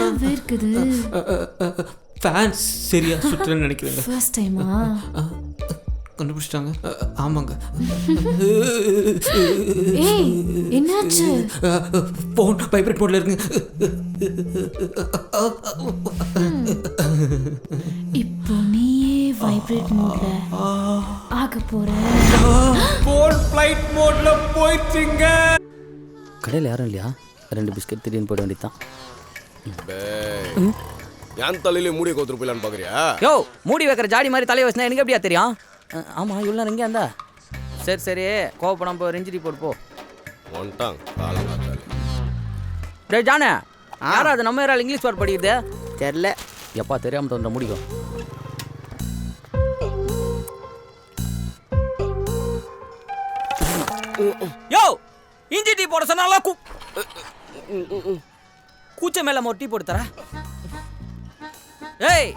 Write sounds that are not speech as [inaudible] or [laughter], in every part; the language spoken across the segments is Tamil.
ஏன் வேர்க்குது ஃபேன் சரியா சுற்றுன்னு நினைக்கிறேங்க. ஃபர்ஸ்ட் டைமா கண்டுபிடிச்சிட்டாங்க. ஆமாங்க. ஏய் என்னாச்சு? ஃபோன் வைப்ரேட் மோட்ல இருக்குங்க வைப்ரேட் மோட்ல ஆக போற. ஃபோன் ஃப்ளைட் மோட்ல போயிடுச்சுங்க. கடையில் யாரும் இல்லையா? ரெண்டு பிஸ்கட் திடீர்னு போட வேண்டியதான் என் தலையில மூடிய கோத்துட்டு போயிலான்னு பாக்குறியா? யோ மூடி வைக்கிற ஜாடி மாதிரி தலையை வச்சுனா எனக்கு எப்படியா தெரியும்? ஆமா இவ்வளோ நேரம் இங்கே இருந்தா? சரி சரி கோவப்படாம போ ரெஞ்சிரி போட்டு போ. காலங்காத்தால டே ஜானே யாரா அது நம்ம யாரால் இங்கிலீஷ் வேர்ட் படிக்குது தெரில எப்பா தெரியாம தோன்ற முடிக்கும் யோ! இஞ்சி டீ போட சொன்னால கூ கூச்ச மேல ஒரு டீ போட்டு தர ஏய்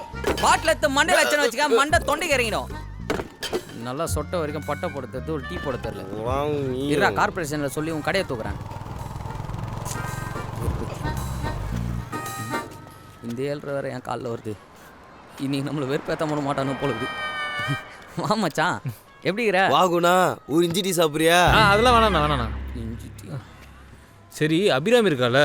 பாட்டில் எடுத்து மண்டை லட்சணம் வச்சுக்க மண்டை தொண்டைக்கு இறங்கிடும். நல்லா சொட்ட வரைக்கும் பட்டை போட தருது ஒரு டீ போட தரல. இருடா கார்பரேஷனில் சொல்லி உன் கடையை தூக்குறேன். இந்த ஏழ்ரை வேற என் காலில் வருது. இன்னைக்கு நம்மளை வெறுப்பேற்ற மாட்டானு போல இருக்குது. வா மச்சான். எப்படிங்கிற? வாகுனா ஒரு இஞ்சி டீ சாப்பிடுறியா? ஆ அதெல்லாம் வேணாண்ணா வேணாண்ணா இஞ்சி டீ. சரி அபிராமி இருக்கால?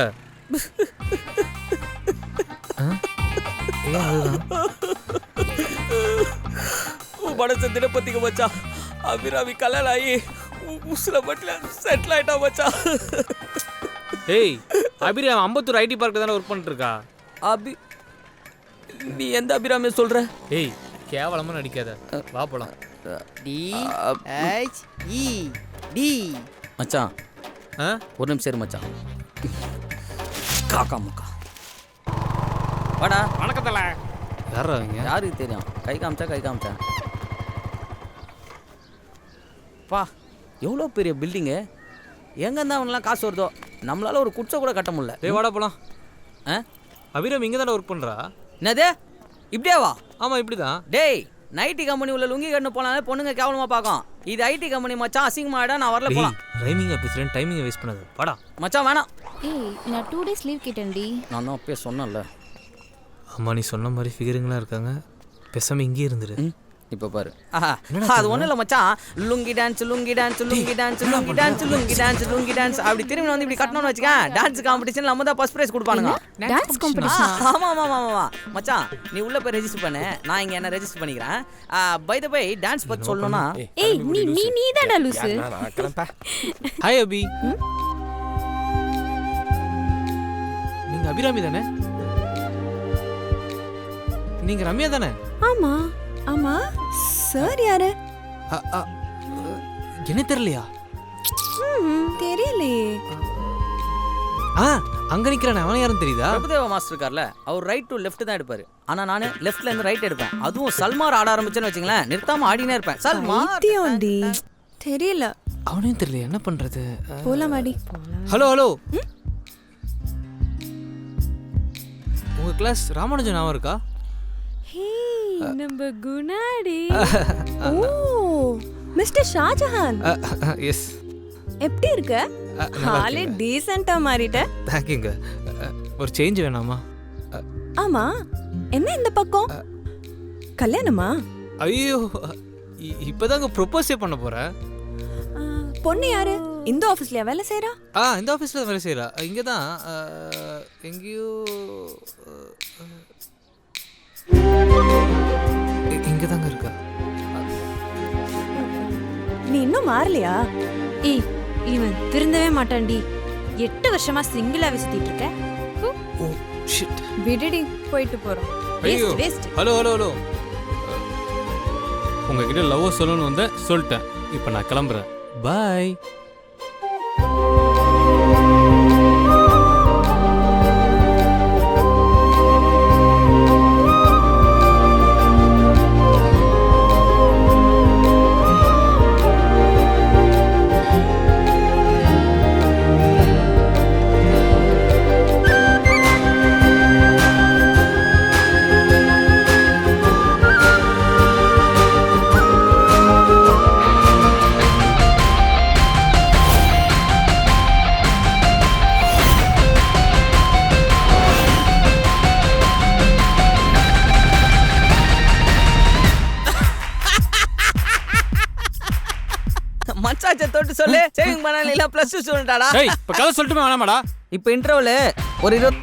மனசை தினப்பத்திக்க மச்சான். அபிராமி கல்யாணம் ஆகி உ- உசுர மட்டும் செட்டில் ஆயிட்டா மச்சான். ஏய் அபிராமி அம்பத்தூர் ஐடி பார்க்கில் தானே ஒர்க் பண்ணிட்டு இருக்கா அபி நீ எந்த அபிராமியை சொல்ற? ஏய் கேவலமா நடிக்காத. வா போலாம். T H E D. மச்சான். ஆ? ஒரு நிமிஷம் இரு மச்சான். காக்கா முக்கா. வாடா. வணக்கத்தல யாரா அவங்க யாருக்கு தெரியும்? கை காமிச்சா கை காமிச்சா. பா எவ்வளோ பெரிய பில்டிங்கு எங்கேருந்து அவனெல்லாம் காசு வருதோ? நம்மளால ஒரு குச்சை கூட கட்ட முடியல. டேய் வாடா போலாம். ஆ? அபிராமி இங்கே தானே ஒர்க் பண்ணுறா என்னது? இப்படியே வா ஆமாம் இப்படி தான் டேய் நைட்டி கம்பெனி உள்ள லுங்கி கட்டு போனாலே பொண்ணுங்க கேவலமா பார்க்கும். இது ஐடி கம்பெனி மச்சான். அசிங்கமாடா நான் வரல போலாம். ரைமிங்காக பேசுகிறேன் டைமிங்கை வேஸ்ட் பண்ணாது. வாடா. மச்சான் வேணாம். ஏய் நான் டூ டேஸ் லீவ் கேட்டேன்டி. நான் தான் அப்பயே சொன்னேன்ல. அம்மா நீ சொன்ன மாதிரி ஃபிகருங்களாம் இருக்காங்க. பேசாமல் இங்கேயே இருந்துரு. இப்போ பாரு. ஆஹா அது ஒன்றும் இல்லை மச்சான். Lungi dance lungi dance lungi dance lungi dance lungi dance lungi dance அப்படி திரும்பி வந்து இப்படி கட்டணும்னு வச்சுக்க டான்ஸ் காம்படிஷன் நம்ம தான் ஃபர்ஸ்ட் ப்ரைஸ் கொடுப்பானுங்க. டான்ஸ் காம்படிஷன் ஆமா ஆமா ஆமா ஆமா. மச்சான் நீ உள்ள போய் ரெஜிஸ்டர் பண்ணு. நான் இங்க என்ன ரெஜிஸ்டர் பண்ணிக்கிறேன்? பை த பை டான்ஸ் பத்தி சொல்லணும்னா ஏய் நீ நீ நீ தான்டா லூசு. ஹாய் [laughs] அபி. நீங்கள் அபிராமி தானே? நீங்கள் ரம்யா தானே? ஆமா. ஆமா சார் யாரு? அ, அ, என்ன தெரியலையா? ம், தெரியலையே. ஆ அங்கே நிற்கிறானே அவன் யாரும் தெரியுதா? பிரபுதேவா மாஸ்டர் இருக்கார்ல அவர் ரைட் டு லெஃப்ட் தான் எடுப்பாரு. ஆனா நானு லெஃப்ட்ல இருந்து ரைட் எடுப்பேன். அதுவும் சல்மார் ஆட ஆரம்பிச்சேன்னு வச்சுங்களேன் நிறுத்தாம ஆடினே இருப்பேன். சல்மார் பைத்தியம்டி தெரியல. அவனையும் தெரியல என்ன பண்ணுறது போலாம் வாடி. Hello hello. உங்கள் கிளாஸ் ராமானுஜன் ஞாபகம் இருக்கா? ஹே நம்ம குணாடி. [laughs] ஓ மிஸ்டர் ஷாஜஹான். [laughs] எஸ் எப்படி இருக்க? ஆளே டீசெண்டா மாறிட்ட. தேங்க்யூங்க ஒரு சேஞ்ச் வேணாமா? ஆமா. என்ன இந்த பக்கம்? கல்யாணமா? ஐயோ இப்பதாங்க ப்ரொப்போஸே பண்ண போறேன் பொண்ணு யாரு? இந்த ஆபீஸ்லயா வேலை செய்றா? ஆ இந்த ஆஃபீஸில் வேலை செய்கிறா இங்கே தான் எங்கேயோ இங்கே தாங்க இருக்கா. நீ இன்னும் மாறலையா? ஏய் இவன் திருந்தவே மாட்டான்டி. எட்டு வருஷமா சிங்கிளாவே சுத்திட்டு இருக்க. Oh shit. விடுடி போயிட்டு போறோம். ஐயோ. Waste, waste. Hello hello hello. உங்ககிட்ட லவ் சொல்லணும்னு வந்தேன் சொல்லிட்டேன். இப்போ நான் கிளம்புறேன். பாய். தொட்டு சொல்லு. சேவிங் பண்ணல இல்ல பிளஸ் டூ டேய் இப்போ கதை சொல்லட்டுமே வேணாமாடா. இப்போ இன்டர்வல் ஒரு இருபத்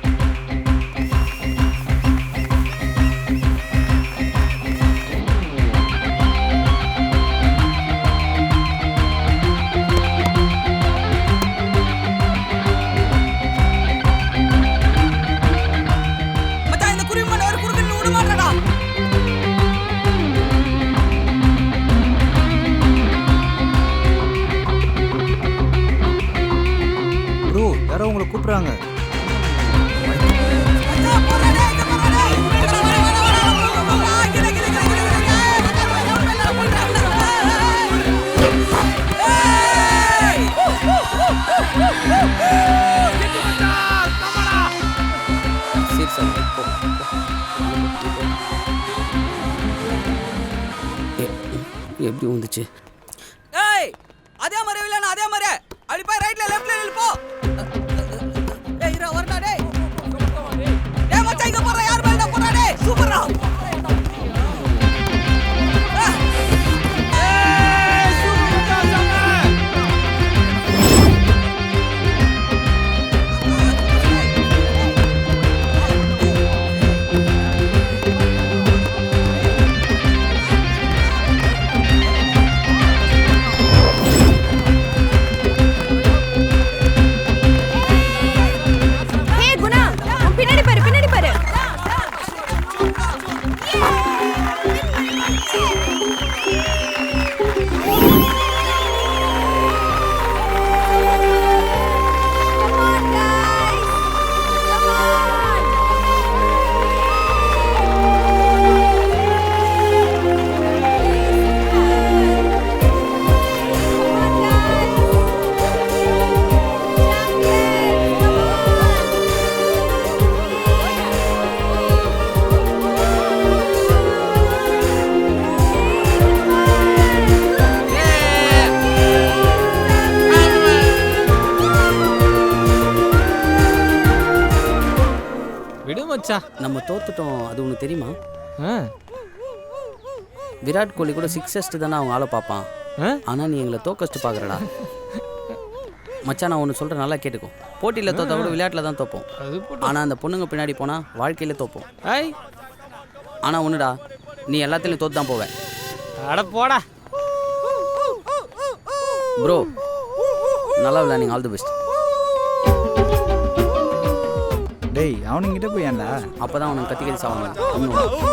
எப்படி வந்துச்சு ஏய் அதே மாதிரி இல்ல அதே மாதிரி. அப்படி போய் ரைட்ல லெஃப்ட்ல நில்லு போ. மச்சான் நம்ம தோத்துட்டோம். அது உனக்கு தெரியுமா? ஆ. விராட் கோலி கூட சிக்ஸஸ்ட் தானே அவங்க ஆளை பார்ப்பான். ஆ? ஆனா நீ எங்களை தோக்கஸ்ட்டு பார்க்குறடா. மச்சான் நான் ஒன்று சொல்கிறேன் நல்லா கேட்டுக்கோ. போட்டியில் தோத்தா கூட விளையாட்டில் தான் தோப்போம். அது போட்டு. ஆனால் அந்த பொண்ணுங்க பின்னாடி போனால் வாழ்க்கையில் தோப்போம். ஐய் ஆனால் ஒன்றுடா நீ எல்லாத்துலேயும் தோத்து தான் போவேன் அட போடா. ப்ரோ நல்லா விளையாடுங்க ஆல் தி பெஸ்ட் டேய் அவனுங்கிட்ட போய் ஏன்டா? அப்போ தான் அவனுக்கு கத்தி கத்தி சாவாங்க